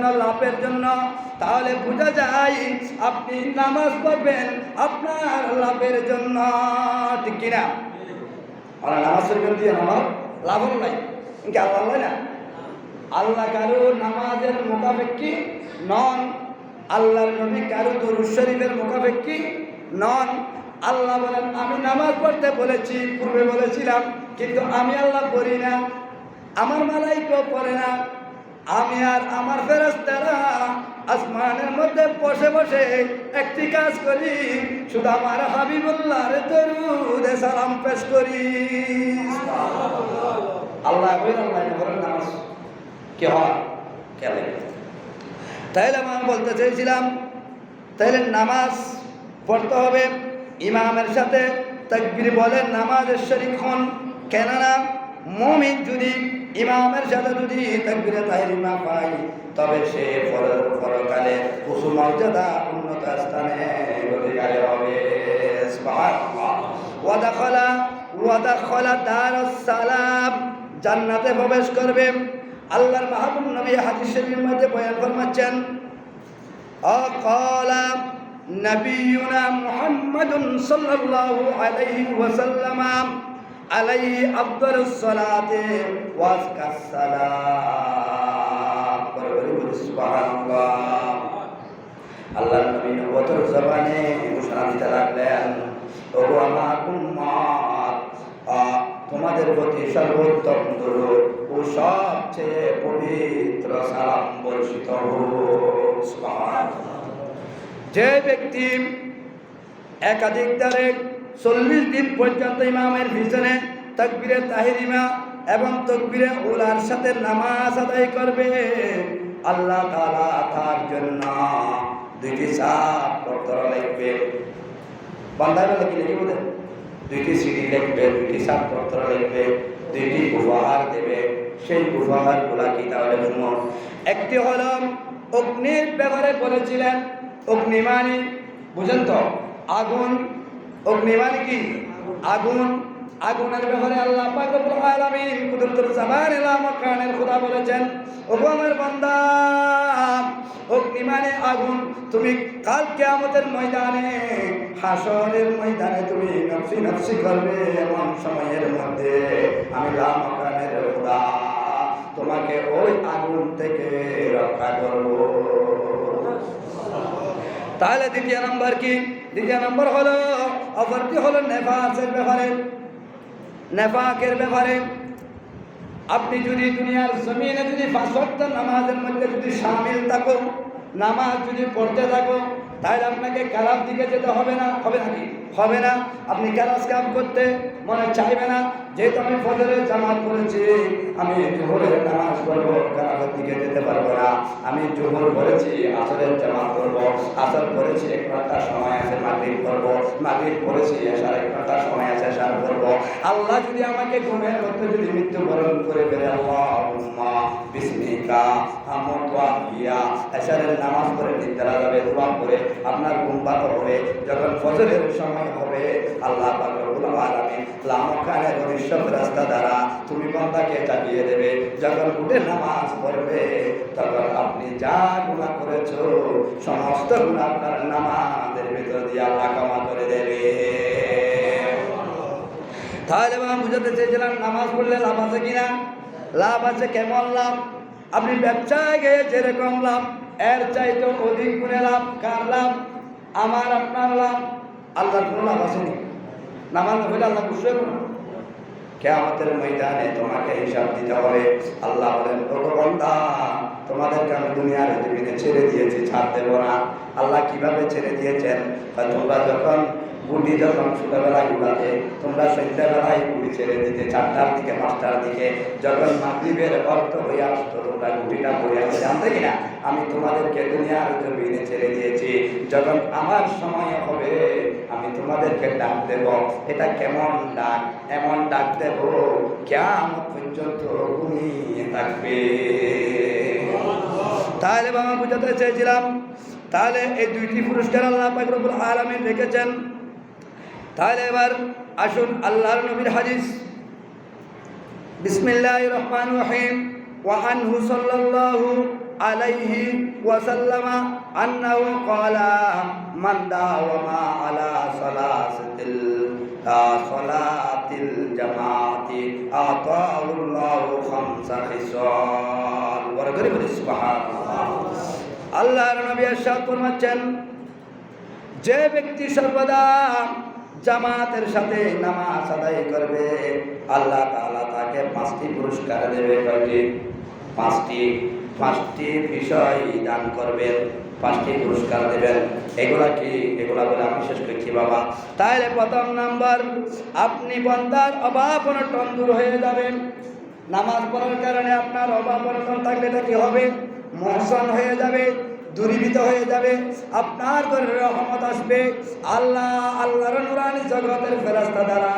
জন্য, লাভের জন্য। তাহলে বোঝা যায় আপনি নামাজ পড়বেন আপনার লাভের জন্য। ঠিক কিনা আমরা নামাজ পড়বেন দিয়ে আমার লাভ নাই। কিন্তু আল্লাহ নয় না? আল্লাহ কারও নামাজের মোকাবেক্ষি নন। আল্লাহর নবী কারও দরুদ শরীফের মোকাবেক্ষি নন। আল্লাহ বলেন, আমি নামাজ পড়তে বলেছি, পূর্বে বলেছিলাম, কিন্তু আমি আল্লাহ পড়ি না। আমার মালাই মালাইকেও পড়ে না। আমি আর আমার ফেরস্তারা আসমানের মধ্যে বসে বসে একটি কাজ করি শুধু আমার হাবিবুল্লাহর দরুদে সালাম পেশ করি। আল্লাহ করেন নামাজ কে হয়? কেলে তাইলে আমি বলতে চেয়েছিলাম তাইলে নামাজ পড়তে হবে ইমামের সাথে তাকবির বলেন নামাজের শরীক হন কেননা মমিন যদি ইমামের সাথে যদি তাকবিরে তাহিরিমা পায়, তবে সে পরকালে উঁচু মর্যাদা উন্নত স্থানে হবে। ওয়াদাখলা ওয়াদাখলা দারুস সালাম। জান্নাতে প্রবেশ করবে। আল্লাহর মাহবুব নবী হাদিস শরীফের মধ্যে বয়ান ফরমাচ্ছেন, অকাল নবীনা মুহাম্মাদুন সাল্লাল্লাহু আলাইহি ওয়াসাল্লাম। আলাইহি আফদালুস সালাতে ওয়া আজকাস সালাম। সুবহানাল্লাহ। আল্লাহর নবী নবুয়তের জবানে ঘোষণা দিতে লাগলেন আমার উম্মত তোমাদের প্রতি সর্বোত্তম দরুদ ও সবচেয়ে পবিত্র সালাম বর্ষিত হোক। যে ব্যক্তি একাধিক দ্বারে চল্লিশ দিন পর্যন্ত ইমামের পিছনে তকবিরে তাহিরিমা এবং তকবিরে ওলার সাথে নামাজ আদায় করবে। আল্লাহ তাআলা তার জন্য দুইটি চাপ পত্র লিখবে। বান্দার বেলা কি লিখে বলেন দুইটি সিডি লিখবে, দুইটি চাপ পত্র লিখবে, দুইটি উপহার দেবে। সেই উপহারগুলা কি তাহলে শুনো একটি হল অগ্নির ব্যাপারে বলেছিলেন অগ্নিমানি বুঝেন তো? আগুন অগ্নিমানি কি আগুন, আগুনের ব্যাপারে আল্লাহ আলামিন কুদরতুল জামান ইলা মাকানের খোদা বলেছেন ওগো আমার বান্দা অগ্নি মানে আগুন, তুমি কাল কিয়ামতের ময়দানে, হাসরের ময়দানে তুমি নফসি নফসি করবে এমন সময়ের মধ্যে। আমি লা মাকানের খোদা, তোমাকে ওই আগুন থেকে রক্ষা করব। তাহলে দ্বিতীয় নম্বর কি? দ্বিতীয় নম্বর হলো, অপরটি হলো নেফাসের ব্যাপারে। নেফাকের ব্যাপারে আপনি যদি দুনিয়ার জমিনে যদি পাঁচত্ব নামাজের মধ্যে যদি সামিল থাকো নামাজ যদি পড়তে থাকো, তাহলে আপনাকে খারাপ দিকে যেতে হবে না। হবে নাকি হবে না। আপনি ক্যারাস কাম করতে মনে চাইবে না। যেহেতু আমি ফজরের জামাত করেছি আমি জোহরের নামাজ পড়ব খারাপের দিকে যেতে পারব না। আমি জোহর করেছি আসরের জামাত করব আসর করেছি এক ঘণ্টা সময় আছে, মাগরিব করব মাগরিব করেছি এসার এক ঘণ্টা সময় আছে এসার করব আল্লাহ যদি আমাকে ঘুমের মধ্যে যদি মৃত্যুবরণ করে ফেলে আল্লাহ বিস্মিকা আমতওয়া ইয়া নামাজ পড়ে, নিদ্রা যাবে দোয়া করে আপনার ঘুম ভালো হবে, যখন ফজরের সময় হবে, আল্লাহ ভবিষ্যৎ রাস্তা দ্বারা তুমি বান্দাকে জাগিয়ে দেবে। যখন উঠে নামাজ পড়বে, তখন আপনি যা গুনাহ করেছ, সমস্ত গুনাহ আপনার নামাজের ভিতর দিয়ে আল্লাহ ক্ষমা করে দেবে। তাহলে আমি বুঝাতে চেয়েছিলাম, নামাজ পড়লে লাভ আছে কিনা? লাভ আছে কেমন লাভ? আপনি ব্যবসায় গিয়ে যেরকম লাভ এর চাইতে অধিক গুণে লাভ, কার লাভ? আমার, আপনার লাভ। আল্লাহর কোনো লাভ আসেনি নামাজ হইলে আল্লাহ বুঝবে না কেয়ামতের ময়দানে তোমাকে হিসাব দিতে হবে। আল্লাহ বলেন, ওগো বান্দা, তোমাদেরকে আমি দুনিয়ার জমিনে ছেড়ে দিয়েছি, ছাড় দেবো না। আল্লাহ কীভাবে ছেড়ে দিয়েছেন? তোমরা যখন গুটি যখন ছোটবেলায় উড়াতে, তোমরা সন্ধ্যাবেলায় গুটি ছেড়ে দিতে, চারটার দিকে, পাঁচটার দিকে, যখন মাগরিবের অর্থ হয়ে আসতো, তোমরা গুটিটা পড়ে আসতে জানতে কিনা? আমি তোমাদেরকে দুনিয়ার জমিনে ছেড়ে দিয়েছি। যখন আমার সময় হবে, আমি তোমাদেরকে ডাক দেব। এটা কেমন ডাক? এমন ডাক দেব কেমন পর্যন্ত ঘুমিয়ে থাকবে। তাহলে বাবা, বুঝাতে চেয়েছিলাম। তাহলে এই দুইটি পুরস্কার আল্লাহ পাকরুল আলমী রেখেছেন। তাহলে এবার আসুন আল্লাহর নবীর হাজিস বিসমিল্লাহ রহমান রহিম। ওয়াহান হুসল্লাহ আলাইহি ওয়াসাল্লামা। أنه قال من داوم على صلاة ال- آه، صلاة الجماعة أعطاه الله خمس خصال ورقرب سبحان الله আল্লাহর নবী ارشاد ফরমাচ্ছেন যে ব্যক্তি সর্বদা জামাতের সাথে নামাজ আদায় করবে আল্লাহ তাআলা তাকে পাঁচটি পুরস্কার দেবে কয়টি পাঁচটি পাঁচটি বিষয় দান করবেন, পাঁচটি পুরস্কার দেবেন। এগুলা কি? এগুলা বলে আমি শেষ করছি, বাবা। তাহলে প্রথম নাম্বার, আপনি বন্দার অভাব অনটন দূর হয়ে যাবেন। নামাজ পড়ার কারণে আপনার অভাব অনটন থাকলে এটা কি হবে? মোহসন হয়ে যাবে, দূরীভূত হয়ে যাবে, আপনার ঘরে রহমত আসবে। আল্লাহ, আল্লাহর নুরানি জগতের ফেরাস্তা দ্বারা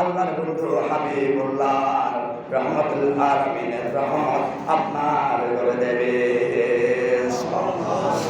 আল্লাহর বন্ধু হাবিবুল্লাহ রহমতুল আলমিনের রহমত আপনার করে দেবে।